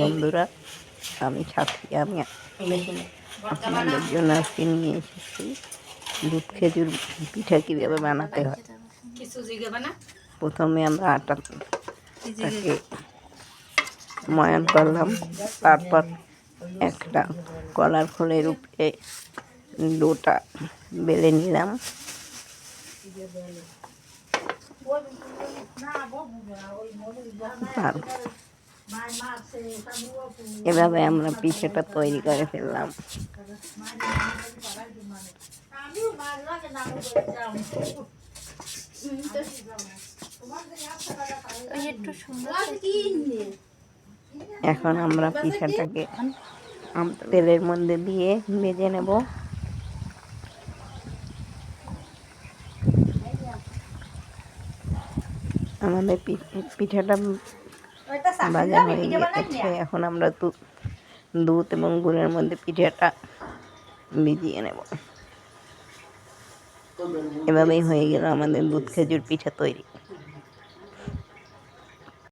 বন্ধুরা আমি সাথী আমি আপনাদের জন্য আজকে নিয়ে এসেছি দুধ খেজুর পিঠা কীভাবে বানাতে হয় প্রথমে আমরা আটাটাকে ময়ান করলাম তারপর একটা কলার খোলের উপরে ডোটা বেলে নিলাম আর এভাবে আমরা পিঠেটা তৈরি করে ফেললাম। এখন আমরা পিঠাটাকে তেলের মধ্যে দিয়ে ভেজে নেব। আমাদের পিঠাটা ভাজা হয়ে গেছে এখন আমরা দুধ দুধ এবং গুড়ের মধ্যে পিঠাটা ভিজিয়ে নেব। এভাবেই হয়ে গেল আমাদের দুধ খেজুর পিঠা তৈরি।